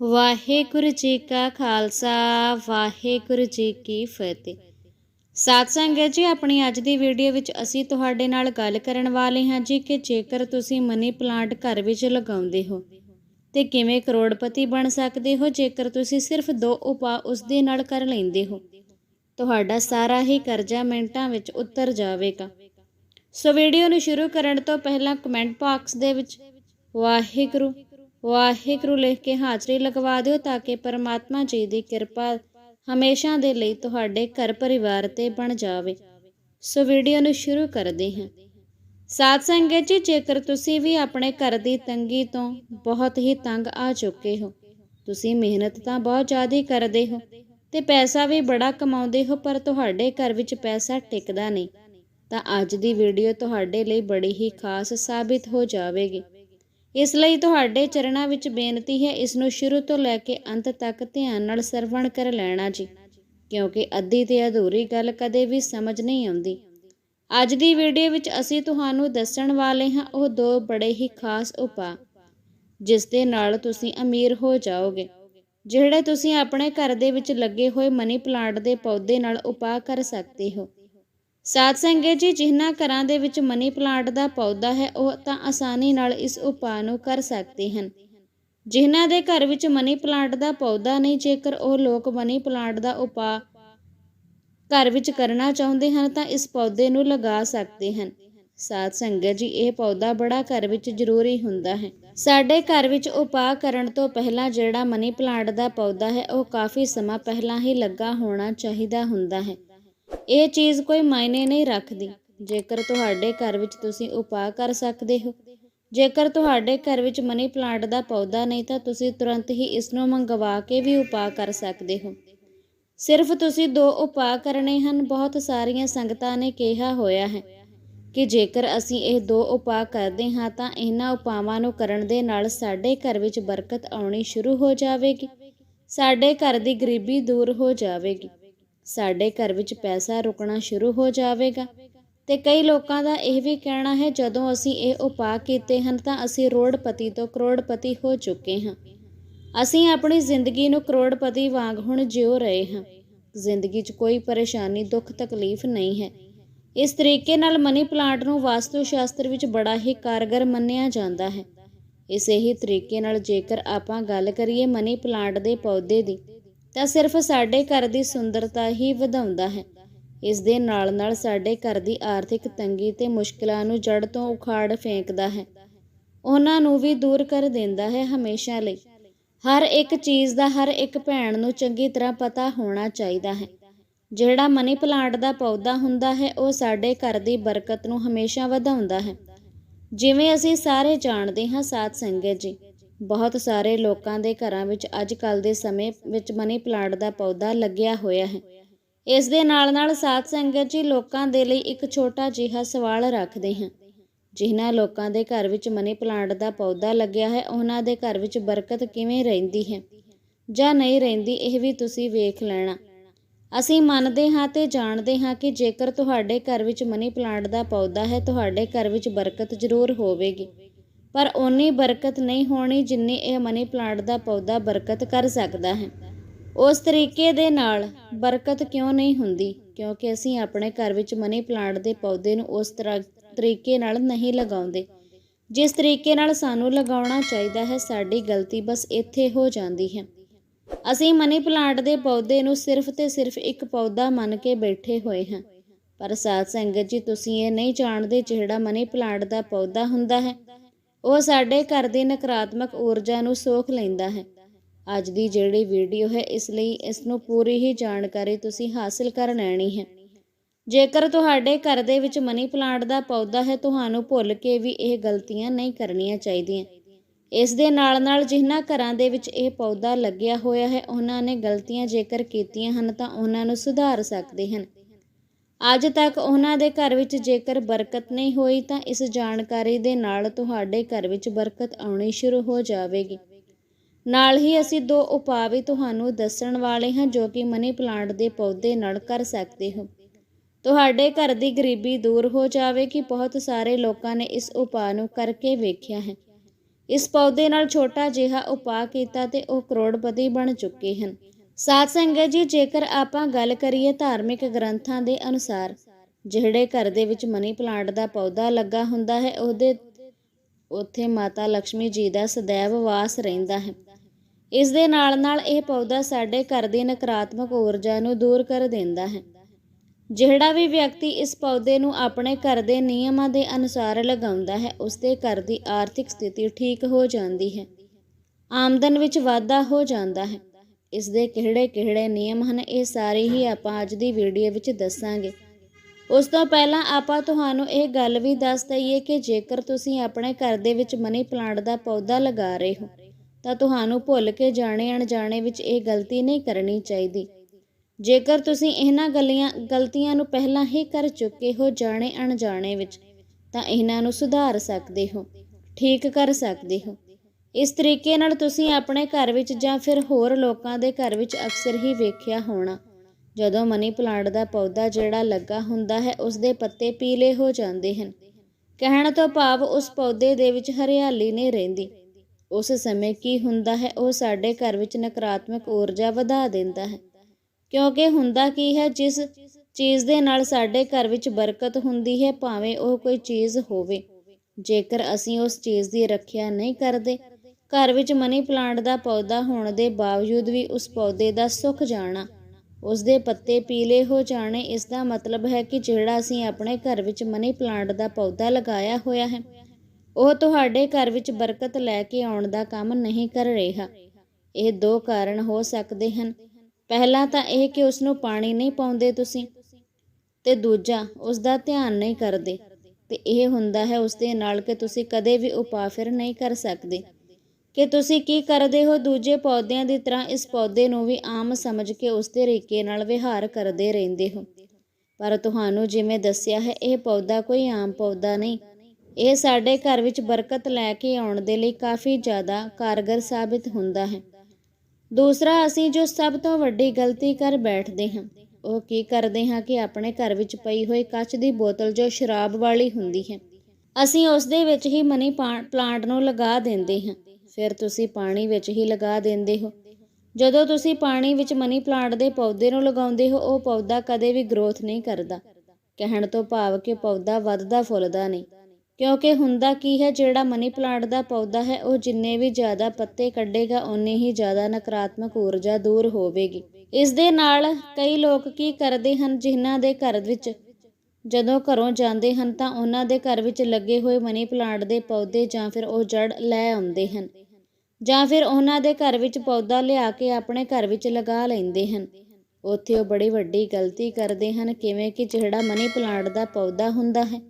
ਵਾਹਿਗੁਰੂ ਜੀ ਕਾ ਖਾਲਸਾ, ਵਾਹਿਗੁਰੂ ਜੀ ਕੀ ਫਤਿਹ। ਸਾਧ ਸੰਗਤ ਜੀ, ਆਪਣੀ ਅੱਜ ਦੀ ਵੀਡੀਓ ਵਿੱਚ ਅਸੀਂ ਤੁਹਾਡੇ ਨਾਲ ਗੱਲ ਕਰਨ ਵਾਲੇ ਹਾਂ ਜੀ ਕਿ ਜੇਕਰ ਤੁਸੀਂ ਮਨੀ ਪਲਾਂਟ ਘਰ ਵਿੱਚ ਲਗਾਉਂਦੇ ਹੋ, ਤੇ ਕਿਵੇਂ ਕਰੋੜਪਤੀ ਬਣ ਸਕਦੇ ਹੋ? ਜੇਕਰ ਤੁਸੀਂ ਸਿਰਫ ਦੋ ਉਪਾਅ ਉਸ ਦੇ ਨਾਲ ਕਰ ਲੈਂਦੇ ਹੋ, ਤੁਹਾਡਾ ਸਾਰਾ ਹੀ ਕਰਜ਼ਾ ਮਿੰਟਾਂ ਵਿੱਚ ਉਤਰ ਜਾਵੇਗਾ। ਸੋ ਵੀਡੀਓ ਨੂੰ ਸ਼ੁਰੂ ਕਰਨ ਤੋਂ ਪਹਿਲਾਂ ਕਮੈਂਟ ਬਾਕਸ ਦੇ ਵਿੱਚ, ਵਾਹਿਗੁਰੂ ਵਾਹਿਗੁਰੂ ਲਿਖ ਕੇ ਹਾਜ਼ਰੀ ਲਗਵਾ ਦਿਓ ਤਾਂ ਕਿ ਪਰਮਾਤਮਾ ਜੀ ਦੀ ਕਿਰਪਾ ਹਮੇਸ਼ਾ ਦੇ ਲਈ ਤੁਹਾਡੇ ਘਰ ਪਰਿਵਾਰ ਤੇ ਬਣ ਜਾਵੇ। ਸੋ ਵੀਡੀਓ ਨੂੰ ਸ਼ੁਰੂ ਕਰਦੇ ਹਾਂ। ਸਾਧ ਸੰਗਤ ਜੀ, ਜੇਕਰ ਤੁਸੀਂ ਵੀ ਆਪਣੇ ਘਰ ਦੀ ਤੰਗੀ ਤੋਂ ਬਹੁਤ ਹੀ ਤੰਗ ਆ ਚੁੱਕੇ ਹੋ, ਤੁਸੀਂ ਮਿਹਨਤ ਤਾਂ ਬਹੁਤ ਜ਼ਿਆਦਾ ਕਰਦੇ ਹੋ ਤੇ ਪੈਸਾ ਵੀ ਬੜਾ ਕਮਾਉਂਦੇ ਹੋ, ਪਰ ਤੁਹਾਡੇ ਘਰ ਵਿੱਚ ਪੈਸਾ ਟਿਕਦਾ ਨਹੀਂ, ਤਾਂ ਅੱਜ ਦੀ ਵੀਡੀਓ ਤੁਹਾਡੇ ਲਈ ਬੜੀ ਹੀ ਖਾਸ ਸਾਬਿਤ ਹੋ ਜਾਵੇਗੀ। ਇਸ ਲਈ ਤੁਹਾਡੇ ਚਰਨਾਂ ਵਿੱਚ ਬੇਨਤੀ ਹੈ, ਇਸ ਨੂੰ ਸ਼ੁਰੂ ਤੋਂ ਲੈ ਕੇ ਅੰਤ ਤੱਕ ਧਿਆਨ ਨਾਲ ਸਰਵਣ ਕਰ ਲੈਣਾ ਜੀ, ਕਿਉਂਕਿ ਅੱਧੀ ਤੇ ਅਧੂਰੀ ਗੱਲ ਕਦੇ ਵੀ ਸਮਝ ਨਹੀਂ ਆਉਂਦੀ। ਅੱਜ ਦੀ ਵੀਡੀਓ ਵਿੱਚ ਅਸੀਂ ਤੁਹਾਨੂੰ ਦੱਸਣ ਵਾਲੇ ਹਾਂ, ਉਹ ਦੋ ਬੜੇ ਹੀ ਖਾਸ ਉਪਾਅ, ਜਿਸ ਦੇ ਨਾਲ ਤੁਸੀਂ ਅਮੀਰ ਹੋ ਜਾਓਗੇ, ਜਿਹੜੇ ਤੁਸੀਂ ਆਪਣੇ ਘਰ ਦੇ ਵਿੱਚ ਲੱਗੇ ਹੋਏ ਮਨੀ ਪਲਾਂਟ ਦੇ ਪੌਦੇ ਨਾਲ ਉਪਾਅ ਕਰ ਸਕਦੇ ਹੋ। ਸਾਧ ਸੰਗਤ ਜੀ, ਜਿਨ੍ਹਾਂ ਘਰਾਂ ਦੇ ਵਿੱਚ ਮਨੀ ਪਲਾਂਟ ਦਾ ਪੌਦਾ ਹੈ, ਉਹ ਤਾਂ ਆਸਾਨੀ ਨਾਲ ਇਸ ਉਪਾਅ ਨੂੰ ਕਰ ਸਕਦੇ ਹਨ। ਜਿਨ੍ਹਾਂ ਦੇ ਘਰ ਵਿੱਚ ਮਨੀ ਪਲਾਂਟ ਦਾ ਪੌਦਾ ਨਹੀਂ, ਜੇਕਰ ਉਹ ਲੋਕ ਮਨੀ ਪਲਾਂਟ ਦਾ ਉਪਾਅ ਘਰ ਵਿੱਚ ਕਰਨਾ ਚਾਹੁੰਦੇ ਹਨ, ਤਾਂ ਇਸ ਪੌਦੇ ਨੂੰ ਲਗਾ ਸਕਦੇ ਹਨ। ਸਾਧ ਸੰਗਤ ਜੀ, ਇਹ ਪੌਦਾ ਬੜਾ ਘਰ ਵਿੱਚ ਜ਼ਰੂਰੀ ਹੁੰਦਾ ਹੈ। ਸਾਡੇ ਘਰ ਵਿੱਚ ਉਪਾਅ ਕਰਨ ਤੋਂ ਪਹਿਲਾਂ ਜਿਹੜਾ ਮਨੀ ਪਲਾਂਟ ਦਾ ਪੌਦਾ ਹੈ, ਉਹ ਕਾਫੀ ਸਮਾਂ ਪਹਿਲਾਂ ਹੀ ਲੱਗਾ ਹੋਣਾ ਚਾਹੀਦਾ ਹੁੰਦਾ ਹੈ। ਇਹ ਚੀਜ਼ ਕੋਈ ਮਾਇਨੇ ਨਹੀਂ ਰੱਖਦੀ। ਜੇਕਰ ਤੁਹਾਡੇ ਘਰ ਵਿੱਚ ਤੁਸੀਂ ਉਪਾਅ ਕਰ ਸਕਦੇ ਹੋ, ਜੇਕਰ ਤੁਹਾਡੇ ਘਰ ਵਿੱਚ ਮਨੀ ਪਲਾਂਟ ਦਾ ਪੌਦਾ ਨਹੀਂ ਤਾਂ ਤੁਸੀਂ ਤੁਰੰਤ ਹੀ ਇਸ ਨੂੰ ਮੰਗਵਾ ਕੇ ਵੀ ਉਪਾਅ ਕਰ ਸਕਦੇ ਹੋ। ਸਿਰਫ ਤੁਸੀਂ ਦੋ ਉਪਾਅ ਕਰਨੇ ਹਨ, ਬਹੁਤ ਸਾਰੀਆਂ ਸੰਗਤਾਂ ਨੇ ਕਿਹਾ ਹੋਇਆ ਹੈ ਕਿ ਜੇਕਰ ਅਸੀਂ ਇਹ ਦੋ ਉਪਾਅ ਕਰਦੇ ਹਾਂ ਤਾਂ ਇਹਨਾਂ ਉਪਾਵਾਂ ਨੂੰ ਕਰਨ ਦੇ ਨਾਲ ਸਾਡੇ ਘਰ ਵਿੱਚ ਬਰਕਤ ਆਉਣੀ ਸ਼ੁਰੂ ਹੋ ਜਾਵੇਗੀ, ਸਾਡੇ ਘਰ ਦੀ ਗਰੀਬੀ ਦੂਰ ਹੋ ਜਾਵੇਗੀ। ਸਾਡੇ ਘਰ ਵਿੱਚ ਪੈਸਾ ਰੁਕਣਾ ਸ਼ੁਰੂ ਹੋ ਜਾਵੇਗਾ। ਤੇ ਕਈ ਲੋਕਾਂ ਦਾ ਇਹ ਵੀ ਕਹਿਣਾ ਹੈ, ਜਦੋਂ ਅਸੀਂ ਇਹ ਉਪਾਅ ਕੀਤੇ ਹਨ, ਤਾਂ ਅਸੀਂ ਰੋੜਪਤੀ ਤੋਂ ਕਰੋੜਪਤੀ ਹੋ ਚੁੱਕੇ ਹਾਂ। ਅਸੀਂ ਆਪਣੀ ਜ਼ਿੰਦਗੀ ਨੂੰ ਕਰੋੜਪਤੀ ਵਾਂਗ ਹੁਣ ਜਿਉ ਰਹੇ ਹਾਂ। ਜ਼ਿੰਦਗੀ 'ਚ ਕੋਈ ਪਰੇਸ਼ਾਨੀ, ਦੁੱਖ, ਤਕਲੀਫ ਨਹੀਂ ਹੈ। ਇਸ ਤਰੀਕੇ ਨਾਲ ਮਨੀ ਪਲਾਂਟ ਨੂੰ ਵਾਸਤੂ ਸ਼ਾਸਤਰ ਵਿੱਚ ਬੜਾ ਹੀ ਕਾਰਗਰ ਮੰਨਿਆ ਜਾਂਦਾ ਹੈ। ਇਸੇ ਹੀ ਤਰੀਕੇ ਨਾਲ ਜੇਕਰ ਆਪਾਂ ਗੱਲ ਕਰੀਏ ਮਨੀ ਪਲਾਂਟ ਦੇ ਪੌਦੇ ਦੀ ਤਾਂ ਸਿਰਫ ਸਾਡੇ ਘਰ ਦੀ ਸੁੰਦਰਤਾ ਹੀ ਵਧਾਉਂਦਾ ਹੈ। ਇਸ ਦੇ ਨਾਲ ਨਾਲ ਸਾਡੇ ਘਰ ਦੀ ਆਰਥਿਕ ਤੰਗੀ ਤੇ ਮੁਸ਼ਕਲਾਂ ਨੂੰ ਜੜ ਤੋਂ ਉਖਾੜ ਫੇਂਕਦਾ ਹੈ। ਉਹਨਾਂ ਨੂੰ ਵੀ ਦੂਰ ਕਰ ਦਿੰਦਾ ਹੈ ਹਮੇਸ਼ਾ ਲਈ। ਹਰ ਇੱਕ ਚੀਜ਼ ਦਾ ਹਰ ਇੱਕ ਭੈਣ ਨੂੰ ਚੰਗੀ ਤਰ੍ਹਾਂ ਪਤਾ ਹੋਣਾ ਚਾਹੀਦਾ ਹੈ। ਜਿਹੜਾ ਮਨੀ ਪਲਾਂਟ ਦਾ ਪੌਦਾ ਹੁੰਦਾ ਹੈ, ਉਹ ਸਾਡੇ ਘਰ ਦੀ ਬਰਕਤ ਨੂੰ ਹਮੇਸ਼ਾ ਵਧਾਉਂਦਾ ਹੈ। ਜਿਵੇਂ ਅਸੀਂ ਸਾਰੇ ਜਾਣਦੇ ਹਾਂ ਸਾਧ ਸੰਗਤ ਜੀ ਬਹੁਤ ਸਾਰੇ ਲੋਕਾਂ ਦੇ ਘਰਾਂ ਵਿੱਚ ਅੱਜ ਕੱਲ ਦੇ ਸਮੇਂ ਵਿੱਚ ਮਨੀ ਪਲਾਂਟ ਦਾ ਪੌਦਾ ਲੱਗਿਆ ਹੋਇਆ ਹੈ। ਇਸ ਦੇ ਨਾਲ ਨਾਲ ਸਾਧ ਸੰਗਤ ਜੀ ਲੋਕਾਂ ਦੇ ਲਈ ਇੱਕ ਛੋਟਾ ਜਿਹਾ ਸਵਾਲ ਰੱਖਦੇ ਹਾਂ। ਜਿਨ੍ਹਾਂ ਲੋਕਾਂ ਦੇ ਘਰ ਵਿੱਚ ਮਨੀ ਪਲਾਂਟ ਦਾ ਪੌਦਾ ਲੱਗਿਆ ਹੈ, ਉਹਨਾਂ ਦੇ ਘਰ ਵਿੱਚ ਬਰਕਤ ਕਿਵੇਂ ਰਹਿੰਦੀ ਹੈ? ਜਾਂ ਨਹੀਂ ਰਹਿੰਦੀ, ਇਹ ਵੀ ਤੁਸੀਂ ਵੇਖ ਲੈਣਾ। ਅਸੀਂ ਮੰਨਦੇ ਹਾਂ ਤੇ ਜਾਣਦੇ ਹਾਂ ਕਿ ਜੇਕਰ ਤੁਹਾਡੇ ਘਰ ਵਿੱਚ ਮਨੀ ਪਲਾਂਟ ਦਾ ਪੌਦਾ ਹੈ, ਤੁਹਾਡੇ ਘਰ ਵਿੱਚ ਬਰਕਤ ਜ਼ਰੂਰ ਹੋਵੇਗੀ। ਪਰ ਓਨੀ ਬਰਕਤ ਨਹੀਂ ਹੋਣੀ ਜਿੰਨੀ ਇਹ ਮਨੀ ਪਲਾਂਟ ਦਾ ਪੌਦਾ ਬਰਕਤ ਕਰ ਸਕਦਾ ਹੈ। ਉਸ ਤਰੀਕੇ ਦੇ ਨਾਲ ਬਰਕਤ ਕਿਉਂ ਨਹੀਂ ਹੁੰਦੀ? ਕਿਉਂਕਿ ਅਸੀਂ ਆਪਣੇ ਘਰ ਵਿੱਚ ਮਨੀ ਪਲਾਂਟ ਦੇ ਪੌਦੇ ਨੂੰ ਉਸ ਤਰ੍ਹਾਂ ਤਰੀਕੇ ਨਾਲ ਨਹੀਂ ਲਗਾਉਂਦੇ। ਜਿਸ ਤਰੀਕੇ ਨਾਲ ਸਾਨੂੰ ਲਗਾਉਣਾ ਚਾਹੀਦਾ ਹੈ, ਸਾਡੀ ਗਲਤੀ ਬਸ ਇੱਥੇ ਹੋ ਜਾਂਦੀ ਹੈ। ਅਸੀਂ ਮਨੀ ਪਲਾਂਟ ਦੇ ਪੌਦੇ ਨੂੰ ਸਿਰਫ ਤੇ ਸਿਰਫ ਇੱਕ ਪੌਦਾ ਮੰਨ ਕੇ ਬੈਠੇ ਹੋਏ ਹਾਂ। ਪਰ ਸਾਧ ਸੰਗਤ ਜੀ, ਤੁਸੀਂ ਇਹ ਨਹੀਂ ਜਾਣਦੇ ਜਿਹੜਾ ਮਨੀ ਪਲਾਂਟ ਦਾ ਪੌਦਾ ਹੁੰਦਾ ਹੈ। ਉਹ ਸਾਡੇ ਘਰ ਦੀ ਨਕਾਰਾਤਮਕ ਊਰਜਾ ਨੂੰ ਸੋਖ ਲੈਂਦਾ ਹੈ। ਅੱਜ ਦੀ ਜਿਹੜੀ ਵੀਡੀਓ ਹੈ, ਇਸ ਲਈ ਇਸ ਨੂੰ ਪੂਰੀ ਹੀ ਜਾਣਕਾਰੀ ਤੁਸੀਂ ਹਾਸਲ ਕਰ ਲੈਣੀ ਹੈ। ਜੇਕਰ ਤੁਹਾਡੇ ਘਰ ਦੇ ਵਿੱਚ ਮਨੀ ਪਲਾਂਟ ਦਾ ਪੌਦਾ ਹੈ, ਤੁਹਾਨੂੰ ਭੁੱਲ ਕੇ ਵੀ ਇਹ ਗਲਤੀਆਂ ਨਹੀਂ ਕਰਨੀਆਂ ਚਾਹੀਦੀਆਂ। ਇਸ ਦੇ ਨਾਲ ਨਾਲ ਜਿਨ੍ਹਾਂ ਘਰਾਂ ਦੇ ਵਿੱਚ ਇਹ ਪੌਦਾ ਲੱਗਿਆ ਹੋਇਆ ਹੈ, ਉਹਨਾਂ ਨੇ ਗਲਤੀਆਂ ਜੇਕਰ ਕੀਤੀਆਂ ਹਨ, ਤਾਂ ਉਹਨਾਂ ਨੂੰ ਸੁਧਾਰ ਸਕਦੇ ਹਨ। ਅੱਜ ਤੱਕ ਉਹਨਾਂ ਦੇ ਘਰ ਵਿੱਚ ਜੇਕਰ ਬਰਕਤ ਨਹੀਂ ਹੋਈ ਤਾਂ ਇਸ ਜਾਣਕਾਰੀ ਦੇ ਨਾਲ ਤੁਹਾਡੇ ਘਰ ਵਿੱਚ ਬਰਕਤ ਆਉਣੀ ਸ਼ੁਰੂ ਹੋ ਜਾਵੇਗੀ। ਨਾਲ ਹੀ ਅਸੀਂ ਦੋ ਉਪਾਅ ਵੀ ਤੁਹਾਨੂੰ ਦੱਸਣ ਵਾਲੇ ਹਾਂ ਜੋ ਕਿ ਮਨੀ ਪਲਾਂਟ ਦੇ ਪੌਦੇ ਨਾਲ ਕਰ ਸਕਦੇ ਹੋ। ਤੁਹਾਡੇ ਘਰ ਦੀ ਗਰੀਬੀ ਦੂਰ ਹੋ ਜਾਵੇਗੀ, ਬਹੁਤ ਸਾਰੇ ਲੋਕਾਂ ਨੇ ਇਸ ਉਪਾਅ ਨੂੰ ਕਰਕੇ ਵੇਖਿਆ ਹੈ। ਇਸ ਪੌਦੇ ਨਾਲ ਛੋਟਾ ਜਿਹਾ ਉਪਾਅ ਕੀਤਾ ਤੇ ਉਹ ਕਰੋੜਪਤੀ ਬਣ ਚੁੱਕੇ ਹਨ। ਸਾਧ ਸੰਗਤ ਜੀ, ਜੇਕਰ ਆਪਾਂ ਗੱਲ ਕਰੀਏ ਧਾਰਮਿਕ ਗ੍ਰੰਥਾਂ ਦੇ ਅਨੁਸਾਰ, ਜਿਹੜੇ ਘਰ ਦੇ ਵਿੱਚ ਮਨੀ ਪਲਾਂਟ ਦਾ ਪੌਦਾ ਲੱਗਾ ਹੁੰਦਾ ਹੈ, ਉਹਦੇ ਉੱਥੇ ਮਾਤਾ ਲక్ష్ਮੀ ਜੀ ਦਾ ਸਦੈਵ ਵਾਸ ਰਹਿੰਦਾ ਹੈ। ਇਸ ਦੇ ਨਾਲ-ਨਾਲ ਇਹ ਪੌਦਾ ਸਾਡੇ ਘਰ ਦੀ ਨਕਾਰਾਤਮਕ ਊਰਜਾ ਨੂੰ ਦੂਰ ਕਰ ਦਿੰਦਾ ਹੈ। ਜਿਹੜਾ ਵੀ ਵਿਅਕਤੀ ਇਸ ਪੌਦੇ ਨੂੰ ਆਪਣੇ ਘਰ ਦੇ ਨਿਯਮਾਂ ਦੇ ਅਨੁਸਾਰ ਲਗਾਉਂਦਾ ਹੈ, ਉਸ ਦੇ ਘਰ ਦੀ ਆਰਥਿਕ ਸਥਿਤੀ ਠੀਕ ਹੋ ਜਾਂਦੀ ਹੈ। ਆਮਦਨ ਵਿੱਚ ਵਾਧਾ ਹੋ ਜਾਂਦਾ ਹੈ। ਇਸ ਦੇ ਕਿਹੜੇ-ਕਿਹੜੇ ਨਿਯਮ ਹਨ, ਇਹ ਸਾਰੇ ਹੀ ਆਪਾਂ ਅੱਜ ਦੀ ਵੀਡੀਓ ਵਿੱਚ ਦੱਸਾਂਗੇ। ਉਸ ਤੋਂ ਪਹਿਲਾਂ ਆਪਾਂ ਤੁਹਾਨੂੰ ਇਹ ਗੱਲ ਵੀ ਦੱਸ ਦਈਏ ਕਿ ਜੇਕਰ ਤੁਸੀਂ ਆਪਣੇ ਘਰ ਦੇ ਵਿੱਚ ਮਨੀ ਪਲਾਂਟ ਦਾ ਪੌਦਾ ਲਗਾ ਰਹੇ ਹੋ, ਤਾਂ ਤੁਹਾਨੂੰ ਭੁੱਲ ਕੇ ਜਾਣੇ ਅਣਜਾਣੇ ਵਿੱਚ ਇਹ ਗਲਤੀ ਨਹੀਂ ਕਰਨੀ ਚਾਹੀਦੀ। ਜੇਕਰ ਤੁਸੀਂ ਇਹਨਾਂ ਗਲੀਆਂ, ਗਲਤੀਆਂ ਨੂੰ ਪਹਿਲਾਂ ਹੀ ਕਰ ਚੁੱਕੇ ਹੋ ਜਾਣੇ ਅਣਜਾਣੇ ਵਿੱਚ, ਤਾਂ ਇਹਨਾਂ ਨੂੰ ਸੁਧਾਰ ਸਕਦੇ ਹੋ, ਠੀਕ ਕਰ ਸਕਦੇ ਹੋ। ਇਸ ਤਰੀਕੇ ਨਾਲ ਤੁਸੀਂ ਆਪਣੇ ਘਰ ਵਿੱਚ ਜਾਂ ਫਿਰ ਹੋਰ ਲੋਕਾਂ ਦੇ ਘਰ ਵਿੱਚ ਅਕਸਰ ਹੀ ਵੇਖਿਆ ਹੋਣਾ। ਜਦੋਂ ਮਨੀ ਪਲਾਂਟ ਦਾ ਪੌਦਾ ਜਿਹੜਾ ਲੱਗਾ ਹੁੰਦਾ ਹੈ ਉਸ ਦੇ ਪੱਤੇ ਪੀਲੇ ਹੋ ਜਾਂਦੇ ਹਨ। ਕਹਿਣ ਤੋਂ ਭਾਵ ਉਸ ਪੌਦੇ ਦੇ ਵਿੱਚ ਹਰਿਆਲੀ ਨਹੀਂ ਰਹਿੰਦੀ। ਉਸ ਸਮੇਂ ਕੀ ਹੁੰਦਾ ਹੈ, ਉਹ ਸਾਡੇ ਘਰ ਵਿੱਚ ਨਕਾਰਾਤਮਕ ਊਰਜਾ ਵਧਾ ਦਿੰਦਾ ਹੈ। ਕਿਉਂਕਿ ਹੁੰਦਾ ਕੀ ਹੈ, ਜਿਸ ਚੀਜ਼ ਦੇ ਨਾਲ ਸਾਡੇ ਘਰ ਵਿੱਚ ਬਰਕਤ ਹੁੰਦੀ ਹੈ, ਭਾਵੇਂ ਉਹ ਕੋਈ ਚੀਜ਼ ਹੋਵੇ। ਜੇਕਰ ਅਸੀਂ ਉਸ ਚੀਜ਼ ਦੀ ਰੱਖਿਆ ਨਹੀਂ ਕਰਦੇ ਘਰ ਵਿੱਚ ਮਨੀ ਪਲਾਂਟ ਦਾ ਪੌਦਾ ਹੋਣ ਦੇ ਬਾਵਜੂਦ ਵੀ ਉਸ ਪੌਦੇ ਦਾ ਸੁੱਕ ਜਾਣਾ। ਉਸ ਦੇ ਪੱਤੇ ਪੀਲੇ ਹੋ ਜਾਣੇ, ਇਸ ਦਾ ਮਤਲਬ ਹੈ ਕਿ ਜਿਹੜਾ ਅਸੀਂ ਆਪਣੇ ਘਰ ਵਿੱਚ ਮਨੀ ਪਲਾਂਟ ਦਾ ਪੌਦਾ ਲਗਾਇਆ ਹੋਇਆ ਹੈ, ਉਹ ਤੁਹਾਡੇ ਘਰ ਵਿੱਚ ਬਰਕਤ ਲੈ ਕੇ ਆਉਣ ਦਾ ਕੰਮ ਨਹੀਂ ਕਰ ਰਿਹਾ। ਇਹ ਦੋ ਕਾਰਨ ਹੋ ਸਕਦੇ ਹਨ। ਪਹਿਲਾ ਤਾਂ ਇਹ ਕਿ ਉਸ ਨੂੰ ਪਾਣੀ ਨਹੀਂ ਪਾਉਂਦੇ ਤੁਸੀਂ ਤੇ ਦੂਜਾ ਉਸ ਦਾ ਧਿਆਨ ਨਹੀਂ ਕਰਦੇ ਤੇ ਇਹ ਹੁੰਦਾ ਹੈ ਉਸ ਦੇ ਨਾਲ ਕਿ ਤੁਸੀਂ ਕਦੇ ਵੀ ਉਪਾਅ ਫਿਰ ਨਹੀਂ ਕਰ ਸਕਦੇ। ਕਿ ਤੁਸੀਂ ਕੀ ਕਰਦੇ ਹੋ? ਦੂਜੇ ਪੌਦਿਆਂ ਦੀ ਤਰ੍ਹਾਂ ਇਸ ਪੌਦੇ ਨੂੰ ਵੀ ਆਮ ਸਮਝ ਕੇ ਉਸ ਤਰੀਕੇ ਨਾਲ ਵਿਹਾਰ ਕਰਦੇ ਰਹਿੰਦੇ ਹੋ। ਪਰ ਤੁਹਾਨੂੰ ਜਿਵੇਂ ਦੱਸਿਆ ਹੈ, ਇਹ ਪੌਦਾ ਕੋਈ ਆਮ ਪੌਦਾ ਨਹੀਂ। ਇਹ ਸਾਡੇ ਘਰ ਵਿੱਚ ਬਰਕਤ ਲੈ ਕੇ ਆਉਣ ਦੇ ਲਈ ਕਾਫੀ ਜ਼ਿਆਦਾ ਕਾਰਗਰ ਸਾਬਿਤ ਹੁੰਦਾ ਹੈ। ਦੂਸਰਾ, ਅਸੀਂ ਜੋ ਸਭ ਤੋਂ ਵੱਡੀ ਗਲਤੀ ਕਰ ਬੈਠਦੇ ਹਾਂ, ਉਹ ਕੀ ਕਰਦੇ ਹਾਂ ਕਿ ਆਪਣੇ ਘਰ ਵਿੱਚ ਪਈ ਹੋਈ ਕੱਚ ਦੀ ਬੋਤਲ ਜੋ ਸ਼ਰਾਬ ਵਾਲੀ ਹੁੰਦੀ ਹੈ, ਅਸੀਂ ਉਸ ਦੇ ਵਿੱਚ ਹੀ ਮਨੀ ਪਲਾਂਟ ਨੂੰ ਲਗਾ ਦਿੰਦੇ ਹਾਂ। ਫਿਰ ਤੁਸੀਂ ਪਾਣੀ ਵਿੱਚ ਹੀ ਲਗਾ ਦਿੰਦੇ ਹੋ। ਜਦੋਂ ਤੁਸੀਂ ਪਾਣੀ ਵਿੱਚ ਮਨੀ ਪਲਾਂਟ ਦੇ ਪੌਦੇ ਨੂੰ ਲਗਾਉਂਦੇ ਹੋ, ਉਹ ਪੌਦਾ ਕਦੇ ਵੀ ਗਰੋਥ ਨਹੀਂ ਕਰਦਾ। ਕਹਿਣ ਤੋਂ ਭਾਵ ਕਿ ਪੌਦਾ ਵੱਧਦਾ ਫੁੱਲਦਾ ਨਹੀਂ। ਕਿਉਂਕਿ ਹੁੰਦਾ ਕੀ ਹੈ, ਜਿਹੜਾ ਮਨੀ ਪਲਾਂਟ ਦਾ ਪੌਦਾ ਹੈ, ਉਹ ਜਿੰਨੇ ਵੀ ਜ਼ਿਆਦਾ ਪੱਤੇ ਕੱਢੇਗਾ, ਓਨੀ ਹੀ ਜ਼ਿਆਦਾ ਨਕਾਰਾਤਮਕ ਊਰਜਾ ਦੂਰ ਹੋਵੇਗੀ। ਇਸ ਦੇ ਨਾਲ ਕਈ ਲੋਕ ਕੀ ਕਰਦੇ ਹਨ, ਜਿਨ੍ਹਾਂ ਦੇ ਘਰ ਵਿੱਚ ਜਦੋਂ ਘਰੋਂ ਜਾਂਦੇ ਹਨ, ਤਾਂ ਉਹਨਾਂ ਦੇ ਘਰ ਵਿੱਚ ਲੱਗੇ ਹੋਏ ਮਨੀ ਪਲਾਂਟ ਦੇ ਪੌਦੇ ਜਾਂ ਫਿਰ ਉਹ ਜੜ ਲੈ ਆਉਂਦੇ ਹਨ। ਜਾਂ ਫਿਰ ਉਹਨਾਂ ਦੇ ਘਰ ਵਿੱਚ ਪੌਦਾ ਲਿਆ ਕੇ ਆਪਣੇ ਘਰ ਵਿੱਚ ਲਗਾ ਲੈਂਦੇ ਹਨ। ਉੱਥੇ ਉਹ ਬੜੀ ਵੱਡੀ ਗਲਤੀ ਕਰਦੇ ਹਨ, ਕਿਵੇਂ ਕਿ ਜਿਹੜਾ ਮਨੀ ਪਲਾਂਟ ਦਾ ਪੌਦਾ ਹੁੰਦਾ ਹੈ,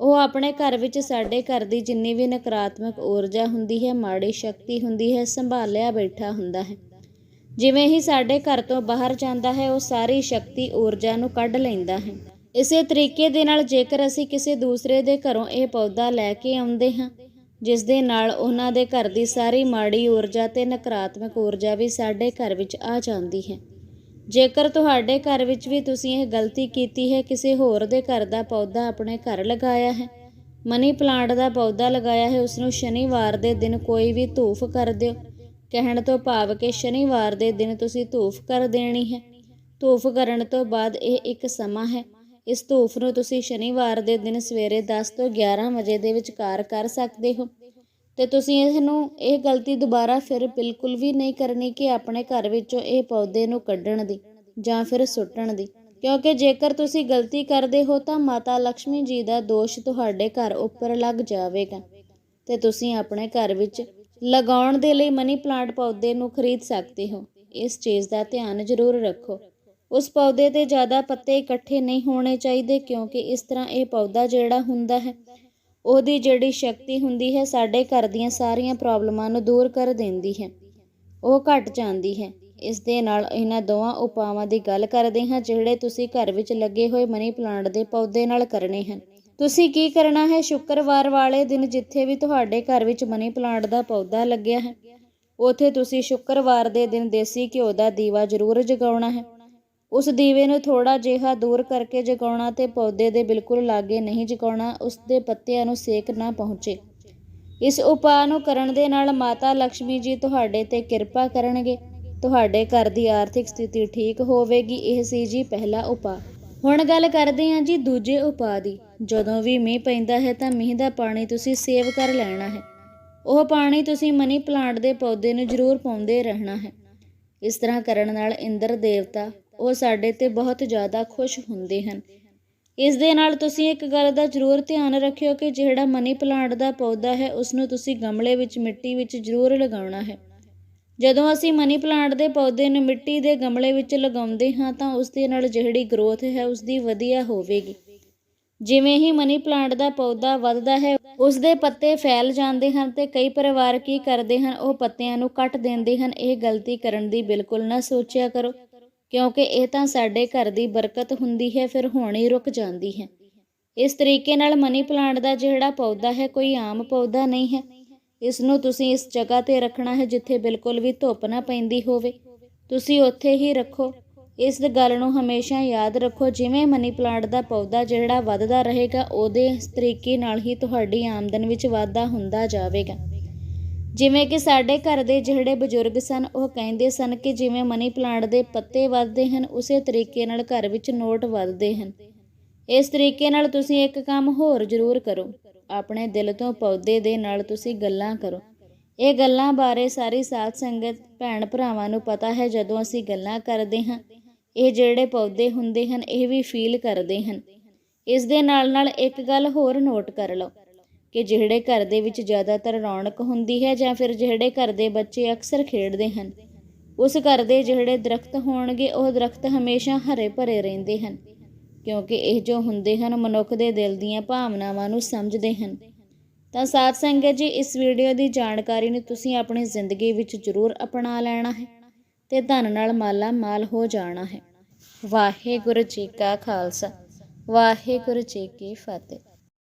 ਉਹ ਆਪਣੇ ਘਰ ਵਿੱਚ ਸਾਡੇ ਘਰ ਦੀ ਜਿੰਨੀ ਵੀ ਨਕਾਰਾਤਮਕ ਊਰਜਾ ਹੁੰਦੀ ਹੈ, ਮਾੜੀ ਸ਼ਕਤੀ ਹੁੰਦੀ ਹੈ, ਸੰਭਾਲਿਆ ਬੈਠਾ ਹੁੰਦਾ ਹੈ। ਜਿਵੇਂ ਹੀ ਸਾਡੇ ਘਰ ਤੋਂ ਬਾਹਰ ਜਾਂਦਾ ਹੈ, ਉਹ ਸਾਰੀ ਸ਼ਕਤੀ ਊਰਜਾ ਨੂੰ ਕੱਢ ਲੈਂਦਾ ਹੈ। ਇਸੇ ਤਰੀਕੇ ਦੇ ਨਾਲ ਜੇਕਰ ਅਸੀਂ ਕਿਸੇ ਦੂਸਰੇ ਦੇ ਘਰੋਂ ਇਹ ਪੌਦਾ ਲੈ ਕੇ ਆਉਂਦੇ ਹਾਂ ਜਿਸ ਦੇ ਨਾਲ ਉਹਨਾਂ ਦੇ ਘਰ ਦੀ ਸਾਰੀ ਮਾੜੀ ਊਰਜਾ ਤੇ ਨਕਾਰਾਤਮਕ ਊਰਜਾ ਵੀ ਸਾਡੇ ਘਰ ਵਿੱਚ ਆ ਜਾਂਦੀ ਹੈ। ਜੇਕਰ ਤੁਹਾਡੇ ਘਰ ਵਿੱਚ ਵੀ ਤੁਸੀਂ ਇਹ ਗਲਤੀ ਕੀਤੀ ਹੈ, ਕਿਸੇ ਹੋਰ ਦੇ ਘਰ ਦਾ ਪੌਦਾ ਆਪਣੇ ਘਰ ਲਗਾਇਆ ਹੈ, ਮਨੀ ਪਲਾਂਟ ਦਾ ਪੌਦਾ ਲਗਾਇਆ ਹੈ ਉਸ ਨੂੰ ਸ਼ਨੀਵਾਰ ਦੇ ਦਿਨ ਕੋਈ ਵੀ ਧੂਫ ਕਰ ਦਿਓ। ਕਹਿਣ ਤੋਂ ਭਾਵ ਕਿ ਸ਼ਨੀਵਾਰ ਦੇ ਦਿਨ ਤੁਸੀਂ ਧੂਫ ਕਰ ਦੇਣੀ ਹੈ। ਧੂਫ ਕਰਨ ਤੋਂ ਬਾਅਦ ਇਹ ਇੱਕ ਸਮਾਂ ਹੈ। ਇਸ ਧੂਫ ਨੂੰ ਤੁਸੀਂ ਸ਼ਨੀਵਾਰ ਦੇ ਦਿਨ ਸਵੇਰੇ 10 ਤੋਂ 11 ਵਜੇ ਦੇ ਵਿਚਕਾਰ ਕਰ ਸਕਦੇ ਹੋ। ਤੇ ਤੁਸੀਂ ਇਸ ਨੂੰ ਇਹ ਗਲਤੀ ਦੁਬਾਰਾ ਫਿਰ ਬਿਲਕੁਲ ਵੀ ਨਹੀਂ ਕਰਨੀ ਕਿ ਆਪਣੇ ਘਰ ਵਿੱਚੋਂ ਇਹ ਪੌਦੇ ਨੂੰ ਕੱਢਣ ਦੀ ਜਾਂ ਫਿਰ ਸੁੱਟਣ ਦੀ। ਕਿਉਂਕਿ ਜੇਕਰ ਤੁਸੀਂ ਗਲਤੀ ਕਰਦੇ ਹੋ ਤਾਂ ਮਾਤਾ ਲక్ష్ਮੀ ਜੀ ਦਾ ਦੋਸ਼ ਤੁਹਾਡੇ ਘਰ ਉੱਪਰ ਲੱਗ ਜਾਵੇਗਾ ਤੇ ਤੁਸੀਂ ਆਪਣੇ ਘਰ ਵਿੱਚ ਲਗਾਉਣ ਦੇ ਲਈ ਮਨੀ ਪਲਾਂਟ ਪੌਦੇ ਨੂੰ ਖਰੀਦ ਸਕਦੇ ਹੋ। ਇਸ ਚੀਜ਼ ਦਾ ਧਿਆਨ ਜ਼ਰੂਰ ਰੱਖੋ। ਉਸ ਪੌਦੇ ਤੇ ਜ਼ਿਆਦਾ ਪੱਤੇ ਇਕੱਠੇ ਨਹੀਂ ਹੋਣੇ ਚਾਹੀਦੇ ਕਿਉਂਕਿ ਇਸ ਤਰ੍ਹਾਂ ਇਹ ਪੌਦਾ ਜਿਹੜਾ ਹੁੰਦਾ ਹੈ, ਉਹਦੀ ਜਿਹੜੀ ਸ਼ਕਤੀ ਹੁੰਦੀ ਹੈ ਸਾਡੇ ਘਰ ਦੀਆਂ ਸਾਰੀਆਂ ਪ੍ਰੋਬਲਮਾਂ ਨੂੰ ਦੂਰ ਕਰ ਦਿੰਦੀ ਹੈ। ਉਹ ਘਟ ਜਾਂਦੀ ਹੈ। ਇਸ ਦੇ ਨਾਲ ਇਹਨਾਂ ਦੋਵਾਂ ਉਪਾਵਾਂ ਦੀ ਗੱਲ ਕਰਦੇ ਹਾਂ ਜਿਹੜੇ ਤੁਸੀਂ ਘਰ ਵਿੱਚ ਲੱਗੇ ਹੋਏ ਮਨੀ ਪਲਾਂਟ ਦੇ ਪੌਦੇ ਨਾਲ ਕਰਨੇ ਹਨ। ਤੁਸੀਂ ਕੀ ਕਰਨਾ ਹੈ? ਸ਼ੁੱਕਰਵਾਰ ਵਾਲੇ ਦਿਨ ਜਿੱਥੇ ਵੀ ਤੁਹਾਡੇ ਘਰ ਵਿੱਚ ਮਨੀ ਪਲਾਂਟ ਦਾ ਪੌਦਾ ਲੱਗਿਆ ਹੈ, ਉਥੇ ਤੁਸੀਂ ਸ਼ੁੱਕਰਵਾਰ ਦੇ ਦਿਨ ਦੇਸੀ ਘਿਓ ਦਾ ਦੀਵਾ ਜ਼ਰੂਰ ਜਗਾਉਣਾ ਹੈ। ਉਸ ਦੀਵੇ ਨੂੰ ਥੋੜਾ ਜਿਹਾ ਦੂਰ ਕਰਕੇ ਜਗਾਉਣਾ ਤੇ ਪੌਦੇ ਦੇ ਬਿਲਕੁਲ ਲਾਗੇ ਨਹੀਂ ਜਗਾਉਣਾ, ਉਸ ਦੇ ਪੱਤਿਆਂ ਨੂੰ ਸੇਕ ਨਾ ਪਹੁੰਚੇ। ਇਸ ਉਪਾਅ ਨੂੰ ਕਰਨ ਦੇ ਨਾਲ ਮਾਤਾ ਲక్ష్ਮੀ ਜੀ ਤੁਹਾਡੇ ਤੇ ਕਿਰਪਾ ਕਰਨਗੇ। ਤੁਹਾਡੇ ਘਰ ਦੀ ਆਰਥਿਕ ਸਥਿਤੀ ਠੀਕ ਹੋਵੇਗੀ, ਇਹ ਸੀ ਜੀ ਪਹਿਲਾ ਉਪਾਅ। ਹੁਣ ਗੱਲ ਕਰਦੇ ਹਾਂ ਜੀ ਦੂਜੇ ਉਪਾਅ ਦੀ। ਜਦੋਂ ਵੀ ਮੀਂਹ ਪੈਂਦਾ ਹੈ ਤਾਂ ਮੀਂਹ ਦਾ ਪਾਣੀ ਤੁਸੀਂ ਸੇਵ ਕਰ ਲੈਣਾ ਹੈ। ਉਹ ਪਾਣੀ ਤੁਸੀਂ ਮਨੀ ਪਲਾਂਟ ਦੇ ਪੌਦੇ ਨੂੰ ਜ਼ਰੂਰ ਪਾਉਂਦੇ ਰਹਿਣਾ ਹੈ। ਇਸ ਤਰ੍ਹਾਂ ਕਰਨ ਨਾਲ ਇੰਦਰ ਦੇਵਤਾ ਉਹ ਸਾਡੇ ਤੇ ਬਹੁਤ ਜ਼ਿਆਦਾ ਖੁਸ਼ ਹੁੰਦੇ ਹਨ। ਇਸ ਦੇ ਨਾਲ ਤੁਸੀਂ ਇੱਕ ਗੱਲ ਦਾ ਜ਼ਰੂਰ ਧਿਆਨ ਰੱਖਿਓ ਕਿ ਜਿਹੜਾ ਮਨੀ ਪਲਾਂਟ ਦਾ ਪੌਦਾ ਹੈ ਉਸ ਨੂੰ ਤੁਸੀਂ ਗਮਲੇ ਵਿੱਚ, ਮਿੱਟੀ ਵਿੱਚ ਜ਼ਰੂਰ ਲਗਾਉਣਾ ਹੈ। ਜਦੋਂ ਅਸੀਂ ਮਨੀ ਪਲਾਂਟ ਦੇ ਪੌਦੇ ਨੂੰ ਮਿੱਟੀ ਦੇ ਗਮਲੇ ਵਿੱਚ ਲਗਾਉਂਦੇ ਹਾਂ, ਤਾਂ ਉਸ ਦੇ ਨਾਲ ਜਿਹੜੀ ਗਰੋਥ ਹੈ, ਉਸ ਦੀ ਵਧੀਆ ਹੋਵੇਗੀ। ਜਿਵੇਂ ਹੀ ਮਨੀ ਪਲਾਂਟ ਦਾ ਪੌਦਾ ਵੱਧਦਾ ਹੈ, ਉਸ ਦੇ ਪੱਤੇ ਫੈਲ ਜਾਂਦੇ ਹਨ ਤੇ ਕਈ ਪਰਿਵਾਰ ਕੀ ਕਰਦੇ ਹਨ, ਉਹ ਪੱਤਿਆਂ ਨੂੰ ਕੱਟ ਦਿੰਦੇ ਹਨ। ਇਹ ਗਲਤੀ ਕਰਨ ਦੀ ਬਿਲਕੁਲ ਨਾ ਸੋਚਿਆ ਕਰੋ। ਕਿਉਂਕਿ ਇਹ ਤਾਂ ਸਾਡੇ ਘਰ ਦੀ ਬਰਕਤ ਹੁੰਦੀ ਹੈ, ਫਿਰ ਹੋਣੀ ਰੁਕ ਜਾਂਦੀ ਹੈ। ਇਸ ਤਰੀਕੇ ਨਾਲ ਮਨੀ ਪਲਾਂਟ ਦਾ ਜਿਹੜਾ ਪੌਦਾ ਹੈ, ਕੋਈ ਆਮ ਪੌਦਾ ਨਹੀਂ ਹੈ। ਇਸ ਨੂੰ ਤੁਸੀਂ ਇਸ ਜਗ੍ਹਾ ਤੇ ਰੱਖਣਾ ਹੈ, ਜਿੱਥੇ ਬਿਲਕੁਲ ਵੀ ਧੁੱਪ ਨਾ ਪੈਂਦੀ ਹੋਵੇ। ਤੁਸੀਂ ਉੱਥੇ ਹੀ ਰੱਖੋ। ਇਸ ਗੱਲ ਨੂੰ ਹਮੇਸ਼ਾ ਯਾਦ ਰੱਖੋ, ਜਿਵੇਂ ਮਨੀ ਪਲਾਂਟ ਦਾ ਪੌਦਾ ਜਿਹੜਾ ਵੱਧਦਾ ਰਹੇਗਾ, ਉਹਦੇ ਤਰੀਕੇ ਨਾਲ ਹੀ ਤੁਹਾਡੀ ਆਮਦਨ ਵਿੱਚ ਵਾਧਾ ਹੁੰਦਾ ਜਾਵੇਗਾ। ਜਿਵੇਂ ਕਿ ਸਾਡੇ ਘਰ ਦੇ ਜਿਹੜੇ ਬਜ਼ੁਰਗ ਸਨ, ਉਹ ਕਹਿੰਦੇ ਸਨ ਕਿ ਜਿਵੇਂ ਮਨੀ ਪਲਾਂਟ ਦੇ ਪੱਤੇ ਵੱਧਦੇ ਹਨ, ਉਸੇ ਤਰੀਕੇ ਨਾਲ ਘਰ ਵਿੱਚ ਨੋਟ ਵੱਧਦੇ ਹਨ। ਇਸ ਤਰੀਕੇ ਨਾਲ ਤੁਸੀਂ ਇੱਕ ਕੰਮ ਹੋਰ ਜ਼ਰੂਰ ਕਰੋ। ਆਪਣੇ ਦਿਲ ਤੋਂ ਪੌਦੇ ਦੇ ਨਾਲ ਤੁਸੀਂ ਗੱਲਾਂ ਕਰੋ। ਇਹ ਗੱਲਾਂ ਬਾਰੇ ਸਾਰੀ ਸਾਥ ਸੰਗਤ, ਭੈਣ ਭਰਾਵਾਂ ਨੂੰ ਪਤਾ ਹੈ, ਜਦੋਂ ਅਸੀਂ ਗੱਲਾਂ ਕਰਦੇ ਹਾਂ, ਇਹ ਜਿਹੜੇ ਪੌਦੇ ਹੁੰਦੇ ਹਨ, ਇਹ ਵੀ ਫੀਲ ਕਰਦੇ ਹਨ। ਇਸ ਦੇ ਨਾਲ ਨਾਲ ਇੱਕ ਗੱਲ ਹੋਰ ਨੋਟ ਕਰ ਲਓ। ਕਿ ਜਿਹੜੇ ਘਰ ਦੇ ਵਿੱਚ ਜ਼ਿਆਦਾਤਰ ਰੌਣਕ ਹੁੰਦੀ ਹੈ ਜਾਂ ਫਿਰ ਜਿਹੜੇ ਘਰ ਦੇ ਬੱਚੇ ਅਕਸਰ ਖੇਡਦੇ ਹਨ, ਉਸ ਘਰ ਦੇ ਜਿਹੜੇ ਦਰਖਤ ਹੋਣਗੇ, ਉਹ ਦਰਖਤ ਹਮੇਸ਼ਾ ਹਰੇ ਭਰੇ ਰਹਿੰਦੇ ਹਨ, ਕਿਉਂਕਿ ਇਹ ਜੋ ਹੁੰਦੇ ਹਨ, ਮਨੁੱਖ ਦੇ ਦਿਲ ਦੀਆਂ ਭਾਵਨਾਵਾਂ ਨੂੰ ਸਮਝਦੇ ਹਨ। ਤਾਂ ਸਾਧ ਸੰਗਤ ਜੀ, ਇਸ ਵੀਡੀਓ ਦੀ ਜਾਣਕਾਰੀ ਨੂੰ ਤੁਸੀਂ ਆਪਣੀ ਜ਼ਿੰਦਗੀ ਵਿੱਚ ਜ਼ਰੂਰ ਅਪਣਾ ਲੈਣਾ ਹੈ ਤੇ ਧਨ ਨਾਲ ਮਾਲਾ ਮਾਲ ਹੋ ਜਾਣਾ ਹੈ। ਵਾਹਿਗੁਰੂ ਜੀ ਕਾ ਖਾਲਸਾ, ਵਾਹਿਗੁਰੂ ਜੀ ਕੀ ਫਤਿਹ।